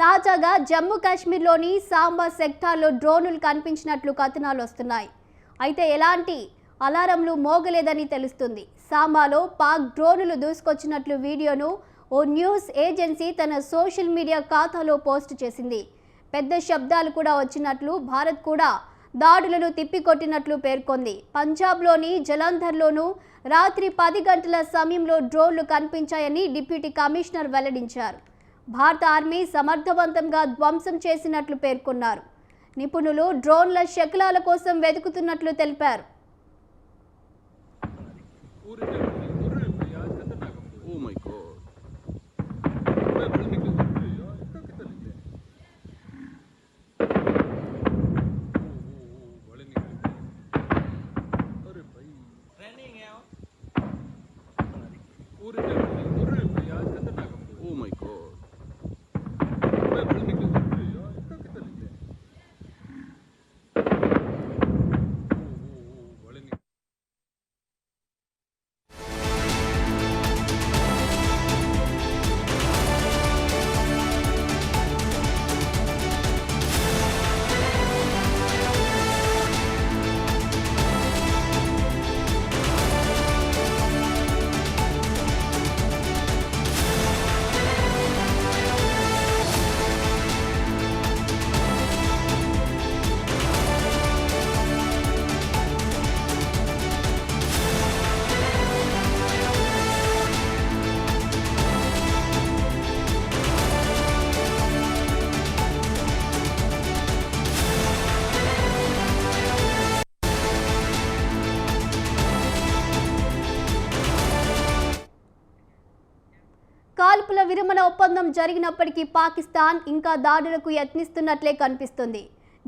తాజాగా జమ్మూ కాశ్మీర్లోని సాంబా సెక్టార్లో డ్రోనులు కనిపించినట్లు కథనాలు వస్తున్నాయి. అయితే ఎలాంటి అలారంలు మోగలేదని తెలుస్తుంది. సాంబాలో పాక్ డ్రోన్లు దూసుకొచ్చినట్లు వీడియోను ఓ న్యూస్ ఏజెన్సీ తన సోషల్ మీడియా ఖాతాలో పోస్ట్ చేసింది. పెద్ద శబ్దాలు కూడా వచ్చినట్లు భారత్ కూడా దాడులను తిప్పికొట్టినట్లు పేర్కొంది. పంజాబ్లోని జలంధర్లోనూ రాత్రి పది గంటల సమయంలో డ్రోన్లు కనిపించాయని డిప్యూటీ కమిషనర్ వెల్లడించారు. భారత ఆర్మీ సమర్థవంతంగా ధ్వంసం చేసినట్లు పేర్కొన్నారు. నిపుణులు డ్రోన్ల శకలాల కోసం వెతుకుతున్నట్లు తెలిపారు. కాల్పుల విరమణ ఒప్పందం జరిగినప్పటికీ పాకిస్తాన్ ఇంకా దాడులకు యత్నిస్తున్నట్లే కనిపిస్తుంది.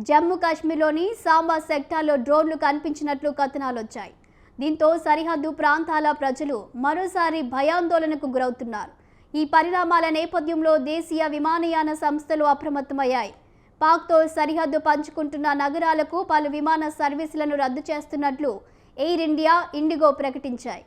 జమ్మూ కాశ్మీర్లోని సాంబా సెక్టార్లో డ్రోన్లు కనిపించినట్లు కథనాలు వచ్చాయి దీంతో సరిహద్దు ప్రాంతాల ప్రజలు మరోసారి భయాందోళనకు గురవుతున్నారు. ఈ పరిణామాల నేపథ్యంలో దేశీయ విమానయాన సంస్థలు అప్రమత్తమయ్యాయి. పాక్తో సరిహద్దు పంచుకుంటున్న నగరాలకు పలు విమాన సర్వీసులను రద్దు చేస్తున్నట్లు ఎయిర్ ఇండియా ఇండిగో ప్రకటించాయి.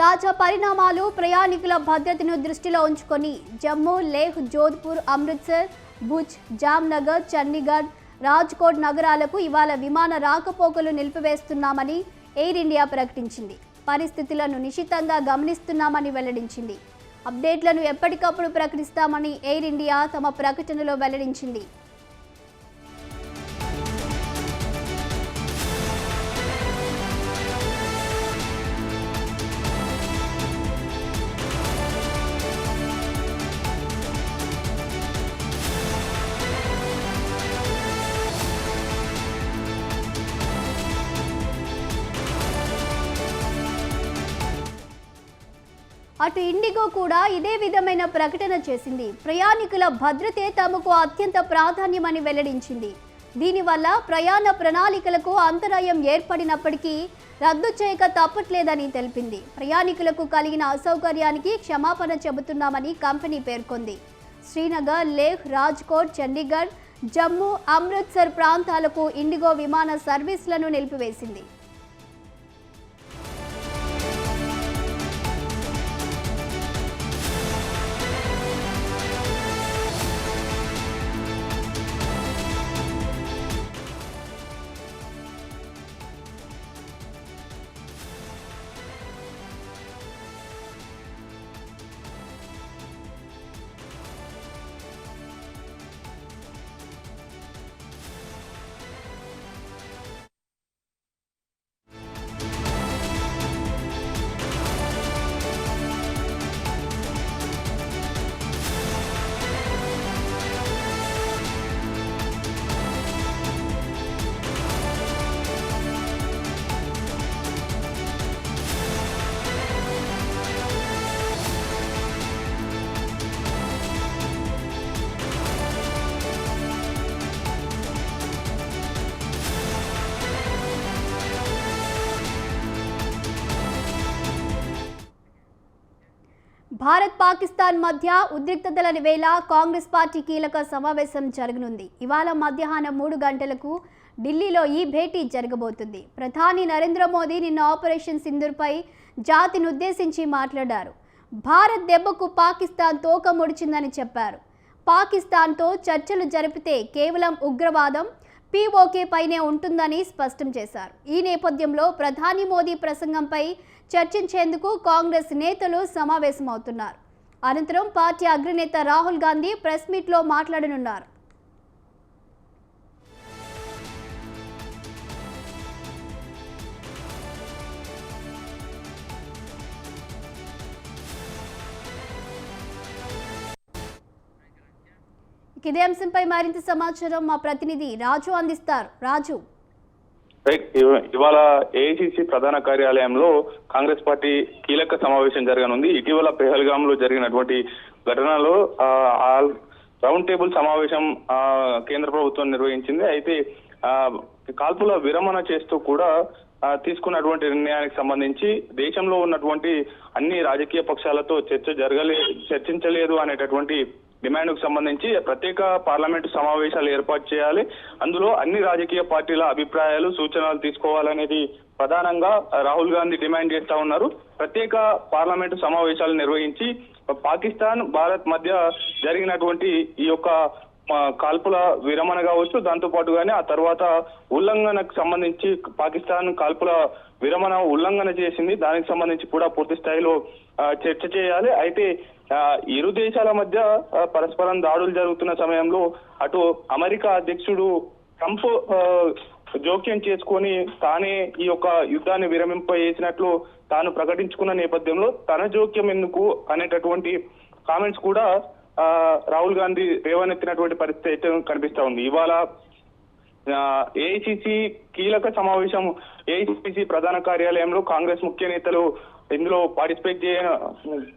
తాజా పరిణామాలు ప్రయాణికుల భద్రతను దృష్టిలో ఉంచుకొని జమ్మూ లేహ్ జోధ్పూర్ అమృత్సర్ భుజ్ జామ్నగర్ చండీగఢ్ రాజ్కోట్ నగరాలకు ఇవాళ విమాన రాకపోకలు నిలిపివేస్తున్నామని ఎయిర్ ఇండియా ప్రకటించింది. పరిస్థితులను నిశితంగా గమనిస్తున్నామని వెల్లడించింది. అప్డేట్లను ఎప్పటికప్పుడు ప్రకటిస్తామని ఎయిర్ ఇండియా తమ ప్రకటనలో వెల్లడించింది. అటు ఇండిగో కూడా ఇదే విధమైన ప్రకటన చేసింది. ప్రయాణికుల భద్రతే తమకు అత్యంత ప్రాధాన్యమని వెల్లడించింది. దీనివల్ల ప్రయాణ ప్రణాళికలకు అంతరాయం ఏర్పడినప్పటికీ రద్దు చేయక తప్పట్లేదని తెలిపింది. ప్రయాణికులకు కలిగిన అసౌకర్యానికి క్షమాపణ చెబుతున్నామని కంపెనీ పేర్కొంది. శ్రీనగర్ లేహ్ రాజ్కోట్ చండీగఢ్ జమ్మూ అమృత్సర్ ప్రాంతాలకు ఇండిగో విమాన సర్వీసులను నిలిపివేసింది. భారత్ పాకిస్తాన్ మధ్య ఉద్రిక్తతల వేళ కాంగ్రెస్ పార్టీ కీలక సమావేశం జరగనుంది. ఇవాళ మధ్యాహ్నం మూడు గంటలకు ఢిల్లీలో ఈ భేటీ జరగబోతుంది. ప్రధాని నరేంద్ర మోదీ నిన్న ఆపరేషన్ సింధూర్పై జాతిని ఉద్దేశించి మాట్లాడారు. భారత్ దెబ్బకు పాకిస్తాన్ తోక ముడిచిందని చెప్పారు. పాకిస్తాన్తో చర్చలు జరిపితే కేవలం ఉగ్రవాదం పైనే ఉంటుందని స్పష్టం చేశారు. ఈ నేపథ్యంలో ప్రధాని మోదీ ప్రసంగంపై చర్చించేందుకు కాంగ్రెస్ నేతలు సమావేశమవుతున్నారు. అనంతరం పార్టీ అగ్రనేత రాహుల్ గాంధీ ప్రెస్ మీట్లో మాట్లాడనున్నారు. ఇదే అంశంపై మరింత సమాచారం మా ప్రతినిధి రాజు అందిస్తారు. రాజు. రైట్ ఇవాళ ఏఐసిసి ప్రధాన కార్యాలయంలో కాంగ్రెస్ పార్టీ కీలక సమావేశం జరగనుంది. ఇటీవల పెహల్గామ్లో జరిగినటువంటి ఘటనలో రౌండ్ టేబుల్ సమావేశం కేంద్ర ప్రభుత్వం నిర్వహించింది. అయితే కాల్పుల విరమణ చేస్తూ కూడా తీసుకున్నటువంటి నిర్ణయానికి సంబంధించి దేశంలో ఉన్నటువంటి అన్ని రాజకీయ పక్షాలతో చర్చ జరగలే చర్చించలేదు అనేటటువంటి డిమాండ్కు సంబంధించి ప్రత్యేక పార్లమెంటు సమావేశాలు ఏర్పాటు చేయాలి. అందులో అన్ని రాజకీయ పార్టీల అభిప్రాయాలు సూచనలు తీసుకోవాలనేది ప్రధానంగా రాహుల్ గాంధీ డిమాండ్ చేస్తా ఉన్నారు. ప్రత్యేక పార్లమెంటు సమావేశాలు నిర్వహించి పాకిస్తాన్ భారత్ మధ్య జరిగినటువంటి ఈ యొక్క కాల్పుల విరమణ కావచ్చు దాంతో పాటుగానే ఆ తర్వాత ఉల్లంఘనకు సంబంధించి పాకిస్తాన్ కాల్పుల విరమణ ఉల్లంఘన చేసింది. దానికి సంబంధించి కూడా పూర్తి స్థాయిలో చర్చ చేయాలి. అయితే ఇరు దేశాల మధ్య పరస్పరం దాడులు జరుగుతున్న సమయంలో అటు అమెరికా అధ్యక్షుడు ట్రంప్ జోక్యం చేసుకొని తానే ఈ యొక్క యుద్ధాన్ని విరమింపజేసినట్లు తాను ప్రకటించుకున్న నేపథ్యంలో తన జోక్యం ఎందుకు అనేటటువంటి కామెంట్స్ కూడా రాహుల్ గాంధీ రేవనెత్తినటువంటి పరిస్థితి అయితే కనిపిస్తా ఉంది. ఇవాళ ఏఐసిసి కీలక సమావేశం ఏఐసిసి ప్రధాన కార్యాలయంలో కాంగ్రెస్ ముఖ్య నేతలు ఇందులో పార్టిసిపేట్ చేయ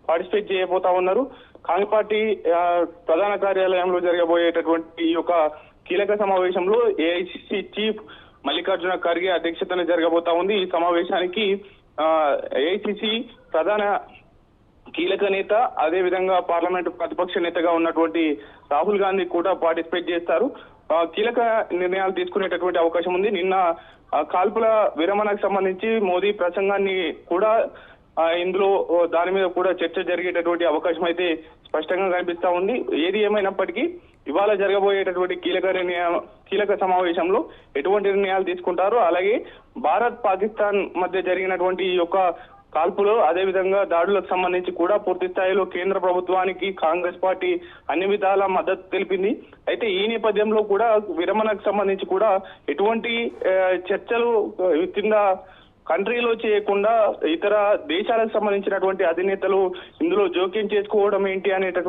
పార్టిసిపేట్ చేయబోతా ఉన్నారు. కాంగ్రెస్ పార్టీ ప్రధాన కార్యాలయంలో జరగబోయేటటువంటి ఈ యొక్క కీలక సమావేశంలో ఏఐసిసి చీఫ్ మల్లికార్జున ఖర్గే అధ్యక్షతన జరగబోతా ఉంది. ఈ సమావేశానికి ఏఐసిసి ప్రధాన కీలక నేత అదే విధంగా పార్లమెంట్ ప్రతిపక్ష నేతగా ఉన్నటువంటి రాహుల్ గాంధీ కూడా పార్టిసిపేట్ చేస్తారు. కీలక నిర్ణయాలు తీసుకునేటటువంటి అవకాశం ఉంది. నిన్న కాల్పుల విరమణకు సంబంధించి మోదీ ప్రసంగాన్ని కూడా ఇందులో దాని మీద కూడా చర్చ జరిగేటటువంటి అవకాశం అయితే స్పష్టంగా కనిపిస్తా ఉంది. ఏది ఏమైనప్పటికీ ఇవాళ జరగబోయేటటువంటి కీలక నిర్ణయం కీలక సమావేశంలో ఎటువంటి నిర్ణయాలు తీసుకుంటారో అలాగే భారత్ పాకిస్తాన్ మధ్య జరిగినటువంటి ఈ యొక్క కాల్పులు అదే విధంగా దాడులకు సంబంధించి కూడా పూర్తి స్థాయిలో కేంద్ర ప్రభుత్వానికి కాంగ్రెస్ పార్టీ అన్ని విధాల మద్దతు తెలిపింది. అయితే ఈ నేపథ్యంలో కూడా విరమణకు సంబంధించి కూడా ఎటువంటి చర్చలు కింద కంట్రీలో చేయకుండా ఇతర దేశాలకు సంబంధించినటువంటి అధినేతలు ఇందులో జోక్యం చేసుకోవడం ఏంటి అనేటటువంటి